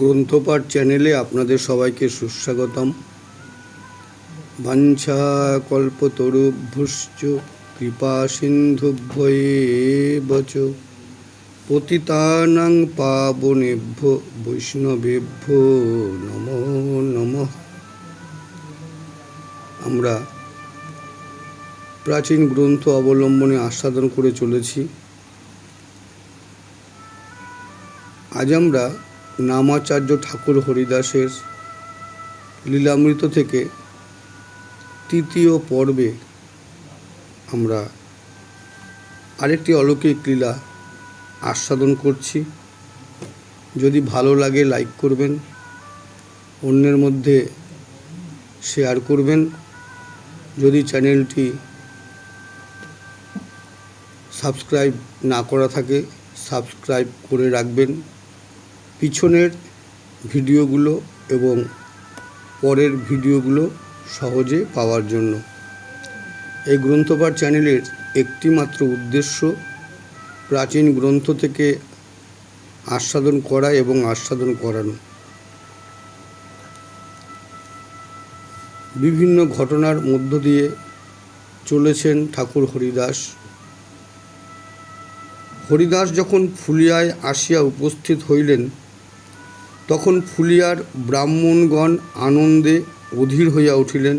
গ্রন্থপাঠ চ্যানেলে আপনাদের সবাইকে সুস্বাগতম। বাঞ্ছা কল্পতরুভ্যশ্চ কৃপা সিন্ধুভ্যয়ে বচ। পতিতানাং পাবনেভ্য বৈষ্ণবেভ্য নমো নমঃ। আমরা প্রাচীন গ্রন্থ অবলম্বনে আস্বাদন করে চলেছি। আজ আমরা নামাচার্য ঠাকুর হরিদাসের লীলামৃত থেকে তৃতীয় পর্বে আমরা আরেকটি অলৌকিক লীলা আস্বাদন করছি। যদি ভালো লাগে লাইক করবেন, অন্যের মধ্যে শেয়ার করবেন। যদি চ্যানেলটি সাবস্ক্রাইব না করা থাকে, সাবস্ক্রাইব করে রাখবেন। পিছনের ভিডিওগুলো এবং পরের ভিডিওগুলো সহজে পাওয়ার জন্য। এই গ্রন্থপাঠ চ্যানেলের একটি মাত্র উদ্দেশ্য প্রাচীন গ্রন্থ থেকে আস্বাদন করা এবং আস্বাদন করানো। বিভিন্ন ঘটনার মধ্য দিয়ে চলেছেন ঠাকুর হরিদাস। হরিদাস যখন ফুলিয়ায় আসিয়া উপস্থিত হইলেন তখন ফুলিয়ার ব্রাহ্মণগণ আনন্দে অধীর হইয়া উঠিলেন।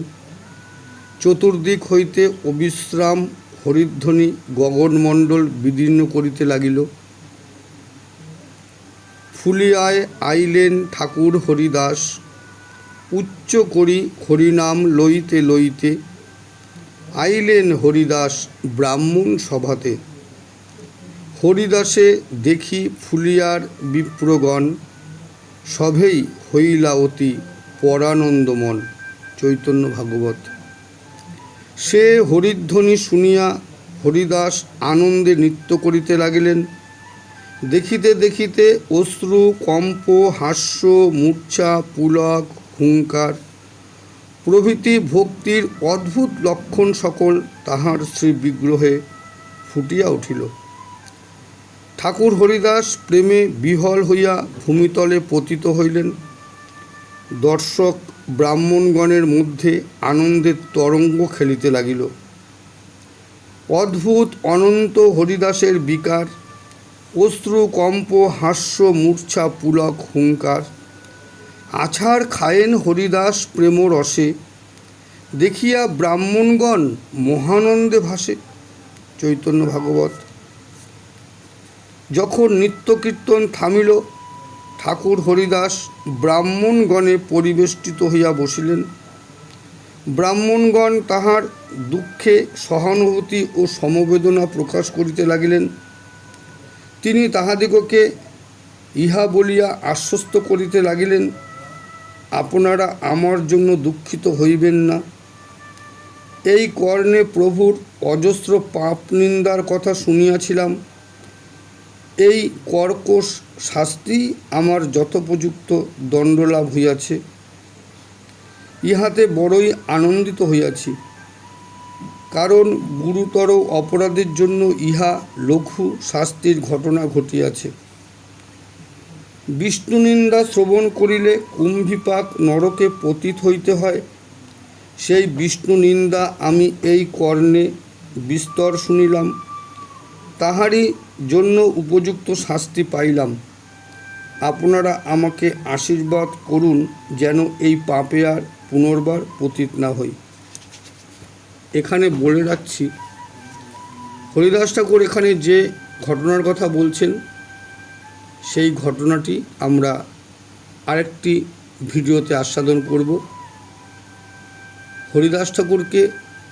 চতুর্দিক হইতে অবিশ্রাম হরিধ্বনি গগনমণ্ডল বিদীর্ণ করিতে লাগিল। ফুলিয়ায় আইলেন ঠাকুর হরিদাস, উচ্চ করি হরিনাম লইতে লইতে। আইলেন হরিদাস ব্রাহ্মণ সভাতে। হরিদাসে দেখি ফুলিয়ার বিপ্রগণ সভেই হইলা অতি পরানন্দমন চৈতন্য ভাগবত। সে হরিধ্বনি শুনিয়া হরিদাস আনন্দে নৃত্য করিতে লাগিলেন। দেখিতে দেখিতে অশ্রু, কম্প, হাস্য, মূর্ছা, পুলক, হুঙ্কার প্রভৃতি ভক্তির অদ্ভুত লক্ষণ সকল তাহার শ্রী বিগ্রহে ফুটিয়া উঠিল। ঠাকুর হরিদাস প্রেমে বিহল হইয়া ভূমিতলে পতিত হইলেন। দর্শক ব্রাহ্মণগণের মধ্যে আনন্দের তরঙ্গ খেলিতে লাগিল। অদ্ভুত অনন্ত হরিদাসের বিকার, অশ্রু, কম্প, হাস্য, মূর্ছা, পুলক, হুঙ্কার। আছাড় খায়েন হরিদাস প্রেম রসে দেখিয়া ব্রাহ্মণগণ মহানন্দে ভাসে। চৈতন্য ভাগবত যখন নিত্য কীর্তন থামিল, ঠাকুর হরিদাস ব্রাহ্মণগণে পরিবেষ্টিত হইয়া বসিলেন। ব্রাহ্মণগণ তাহার দুঃখে সহানুভূতি ও সমবেদনা প্রকাশ করিতে লাগিলেন। তিনি তাহাদিগকে ইহা বলিয়া আশ্বস্ত করিতে লাগিলেন, আপনারা আমার জন্য দুঃখিত হইবেন না। এই কর্ণে প্রভুর অজস্র পাপ নিন্দার কথা শুনিয়াছিলাম। এই কর্কশ শাস্তি আমার যথোপযুক্ত দণ্ডলাভ হইয়াছে। ইহাতে বড়ই আনন্দিত হইয়াছি। কারণ গুরুতর অপরাধের জন্য ইহা লঘু শাস্তির ঘটনা ঘটিয়াছে। বিষ্ণু নিন্দা শ্রবণ করিলে কুম্ভিপাক নরকে পতিত হইতে হয়। সেই বিষ্ণু নিন্দা আমি এই কর্ণে বিস্তর শুনিলাম। তাহারই জন্য উপযুক্ত শাস্তি পাইলাম। আপনারা আমাকে আশীর্বাদ করুন যেন এই পাপে আর পুনর্বার পতিত না হই। এখানে বলে রাখছি, হরিদাস ঠাকুর এখানে যে ঘটনার কথা বলছেন, সেই ঘটনাটি আমরা আরেকটি ভিডিওতে আস্বাদন করব। হরিদাস ঠাকুরকে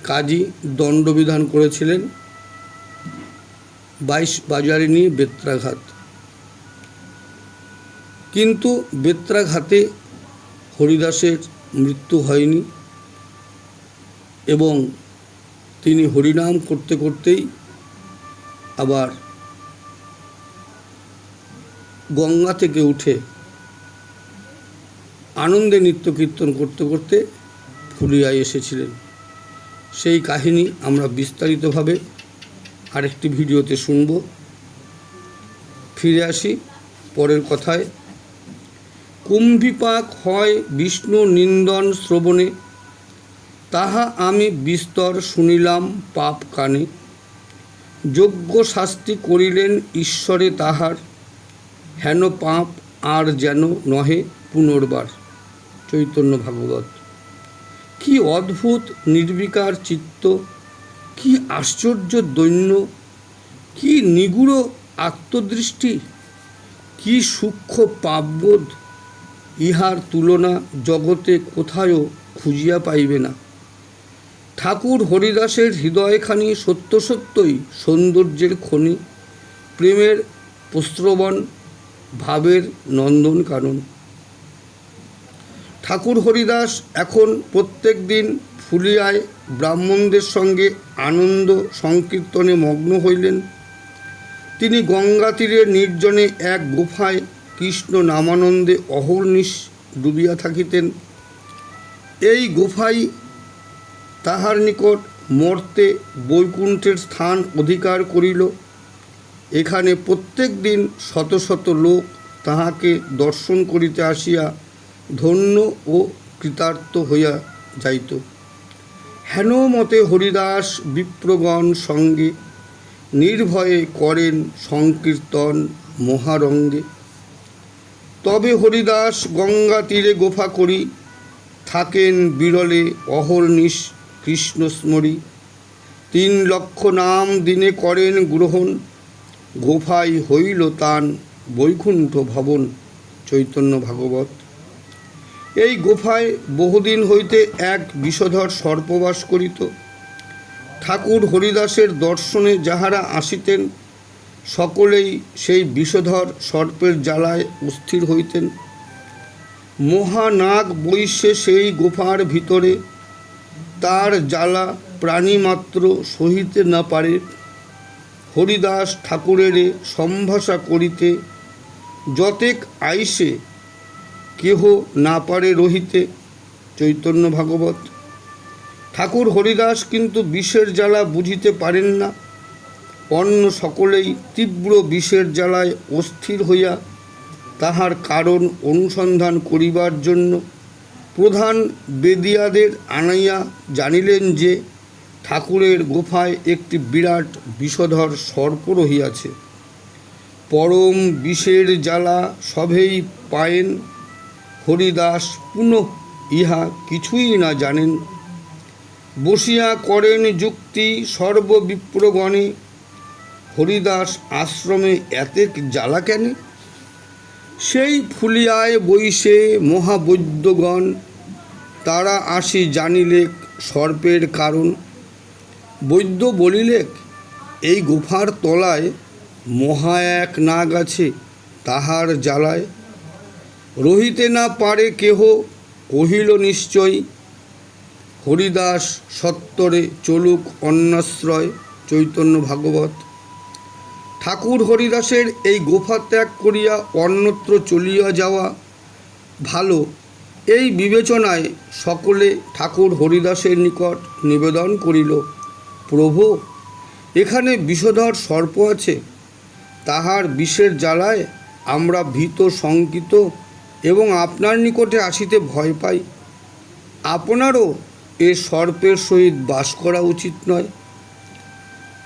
কাজী দণ্ডবিধান করেছিলেন। বাইশ বাজারে নিয়ে বেত্রাঘাত। কিন্তু বেত্রাঘাতে হরিদাসের মৃত্যু হয়নি এবং তিনি হরিনাম করতে করতেই আবার গঙ্গা থেকে উঠে আনন্দে নৃত্য কীর্তন করতে করতে ফুলিয়ায় এসেছিলেন। সেই কাহিনী আমরা বিস্তারিতভাবে আরেকটি ভিডিওতে শুনব। ফিরে আসি পরের কথায়। কুম্ভিপাক হয় বিষ্ণু নিন্দন শ্রবণে, তাহা আমি বিস্তর শুনিলাম পাপ কানে। যোগ্য শাস্তি করিলেন ঈশ্বরে তাহার, হেন পাপ আর যেন নহে পুনর্বার। চৈতন্য ভাগবত। কি অদ্ভুত নির্বিকার চিত্ত কি আশ্চর্য দৈন্য, কি নিগুড় আত্মদৃষ্টি, কি সূক্ষ্ম পাপবোধ, ইহার তুলনা জগতে কোথায়ও খুঁজিয়া পাইবে না। ঠাকুর হরিদাসের হৃদয়খানি সত্য সত্যই সৌন্দর্যের খনি, প্রেমের প্রস্রবণ, ভাবের নন্দন কারণ ঠাকুর হরিদাস এখন প্রত্যেক দিন ফুলিয়ায় ব্রাহ্মণদের সঙ্গে আনন্দ সংকীর্তনে মগ্ন হইলেন। তিনি গঙ্গা তীরে নির্জনে এক গুফায় কৃষ্ণ নামানন্দে অহর্নিশ ডুবিয়া থাকিতেন। এই গুফাই তাহার নিকট মর্তে বৈকুণ্ঠের স্থান অধিকার করিল। এখানে প্রত্যেক দিন শত শত লোক তাহাকে দর্শন করিতে আসিয়া ধন্য ও কৃতার্থ হইয়া যাইত। হেন মতে হরিদাস বিপ্রগণ সঙ্গে নির্ভয়ে করেন সংকীর্তন মহারঙ্গে। তবে হরিদাস গঙ্গা তীরে গোফা করি, থাকেন বিরলে অহর্নিশ কৃষ্ণ স্মরি তিন লক্ষ নাম দিনে করেন গ্রহণ গোফাই হইল তান বৈকুণ্ঠ ভবন, চৈতন্য ভাগবত। এই গোফায় বহুদিন হইতে এক বিষধর সর্পবাস করিত। ঠাকুর হরিদাসের দর্শনে যাহারা আসিতেন, সকলেই সেই বিষধর সর্পের জ্বালায় অস্থির হইতেন। মহানাগ বৈশ্যে সেই গোফার ভিতরে তার জ্বালা প্রাণীমাত্র সহিতে না পারে। হরিদাস ঠাকুরের সম্ভাষা করিতে যতেক আইসে কেহ না পারে রহিতে, চৈতন্য ভাগবত। ঠাকুর হরিদাস কিন্তু বিষের জ্বালা বুঝিতে পারেন না। অন্য সকলেই তীব্র বিষের জ্বালায় অস্থির হইয়া তাহার কারণ অনুসন্ধান করিবার জন্য প্রধান বেদিয়াদের আনাইয়া জানিলেন যে, ঠাকুরের গোফায় একটি বিরাট বিষধর সর্প রহিয়াছে। পরম বিষের জ্বালা সবেই পায়েন হরিদাস পুনঃ ইহা কিছুই না জানেন। বসিয়া করেন যুক্তি সর্ববিপ্রগণে, হরিদাস আশ্রমে এতেক জ্বালা কেন? সেই ফুলিয়ায় বইসে মহাবৈদ্যগণ, তারা আসি জানিলেক সর্পের কারণ। বৈদ্য বলিলেক, এই গুফার তলায় মহা এক নাগ আছে, তাহার জ্বালায় রহিতে না পারে কেহ কহিল নিশ্চয়। হরিদাস সত্তরে চলুক অন্নাশ্রয়, চৈতন্য ভাগবত। ঠাকুর হরিদাসের এই গোফা ত্যাগ করিয়া অন্যত্র চলিয়া যাওয়া ভালো। এই বিবেচনায় সকলে ঠাকুর হরিদাসের নিকট নিবেদন করিল, প্রভু, এখানে বিষধর সর্প আছে। তাহার বিষের জ্বালায় আমরা ভীত শঙ্কিত এবং আপনার নিকটে আসিতে ভয় পাই। আপনারও এ সর্পের সহিত বাস করা উচিত নয়।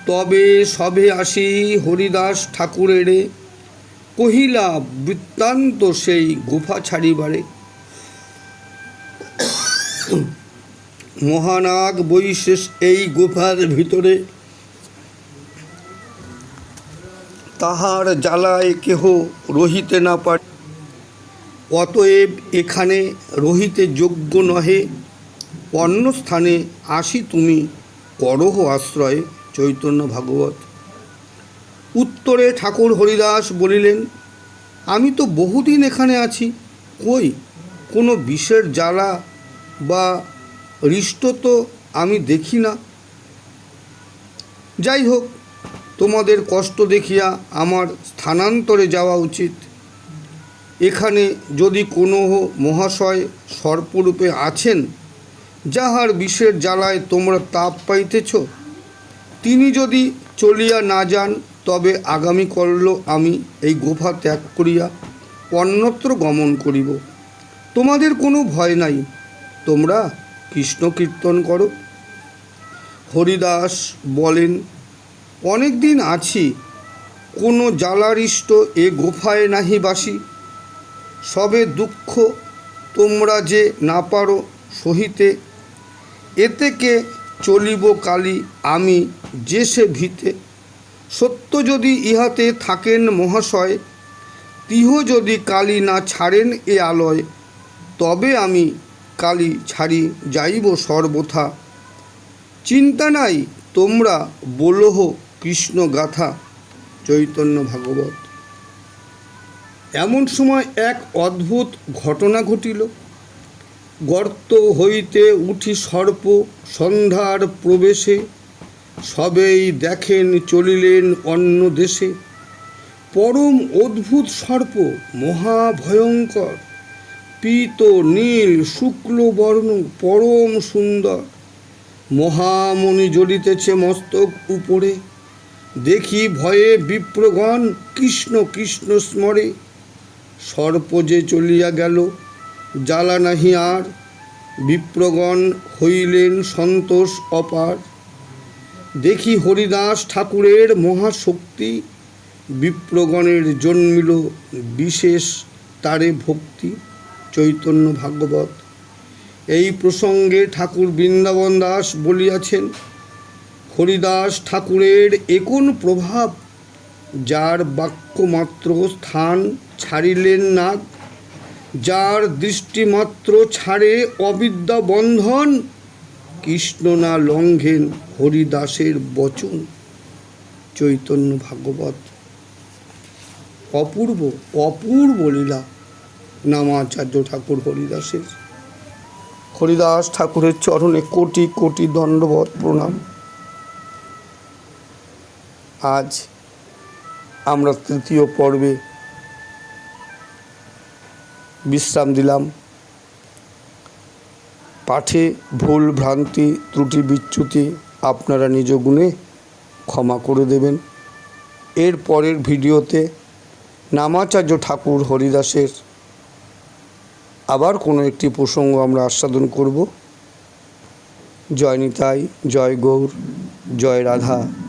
তবে সবে আসি হরিদাস ঠাকুরের কহিলা, বৃত্তান্ত সেই গুফা ছাড়িবারে। মহানাগ বৈশেষ এই গুফার ভিতরে। তাহার জ্বালায় কেহ রহিতে না পারে। অতএব এখানে রহিতে যোগ্য নহে। অন্য স্থানে আসি তুমি, করহ আশ্রয়, চৈতন্য ভাগবত। উত্তরে ঠাকুর হরিদাস বলিলেন, আমি তো বহুদিন এখানে আছি, কই? কোনো বিষের জ্বালা বা হৃষ্ট তো আমি দেখি না। যাই হোক তোমাদের কষ্ট দেখিয়া আমার স্থানান্তরে যাওয়া উচিত। এখানে যদি কোনো মহাশয় সর্পরূপে আছেন, যাহার বিষের জ্বালায় তোমরা তাপ পাইতেছ, তিনি যদি চলিয়া না যান, তবে আগামী করল আমি এই গোফা ত্যাগ করিয়া অন্যত্র গমন করিব। তোমাদের কোনো ভয় নাই। তোমরা কৃষ্ণ কীর্তন করো। হরিদাস বলেন অনেক দিন আছি, কোনো জ্বালারিষ্ট এ গোফায় নাহি বাসি। সবে দুঃখ তোমরা যে না পারো সহিতে এতেকে চলিব কালি আমি যে সে ভিতে? সত্য যদি ইহাতে থাকেন মহাশয়, তিহ যদি কালী না ছাড়েন এ আলয়, তবে আমি কালী ছাড়ি যাইব সর্বথা। চিন্তা নাই তোমরা বলহ কৃষ্ণ গাথা চৈতন্য ভাগবত। এমন সময় এক অদ্ভুত ঘটনা ঘটিল। গর্ত হইতে উঠি সর্প, সন্ধ্যার প্রবেশে। সবেই দেখেন চলিলেন অন্য দেশে। পরম অদ্ভুত সর্প, মহাভয়ঙ্কর। পীত, নীল, শুক্ল বর্ণ, পরম সুন্দর। মহামণি জ্বলিতেছে মস্তক উপরে। দেখি ভয়ে বিপ্রগণ কৃষ্ণ কৃষ্ণ স্মরে। সর্প যে চলিয়া গেল। জ্বালা নাহি আর, বিপ্রগণ হইলেন সন্তোষ অপার। দেখি হরিদাস ঠাকুরের মহাশক্তি, বিপ্রগণের জন্মিল বিশেষ তারে ভক্তি, চৈতন্য ভাগবত। এই প্রসঙ্গে ঠাকুর বৃন্দাবন দাস বলিয়াছেন, হরিদাস ঠাকুরের একন প্রভাব যার বাক্যমাত্র স্থান ছাড়িলেন না, যার দৃষ্টিমাত্র ছাড়ে অবিদ্যা বন্ধন, কৃষ্ণ না লঙ্ঘেন হরিদাসের বচন। চৈতন্য ভাগবত। অপূর্ব অপূর্ব লীলা নামাচার্য ঠাকুর হরিদাসের। হরিদাস ঠাকুরের চরণে কোটি কোটি দণ্ডবত প্রণাম। আজ আমরা তৃতীয় পর্বে বিশ্রাম দিলাম। পাঠে ভুল ভ্রান্তি, ত্রুটি বিচ্যুতি আপনারা নিজ গুণে ক্ষমা করে দেবেন। এর পরের ভিডিওতে নামাচার্য ঠাকুর হরিদাসের আবার কোনো একটি প্রসঙ্গ আমরা আস্বাদন করব। জয় নিতাই, জয় গৌর, জয় রাধা।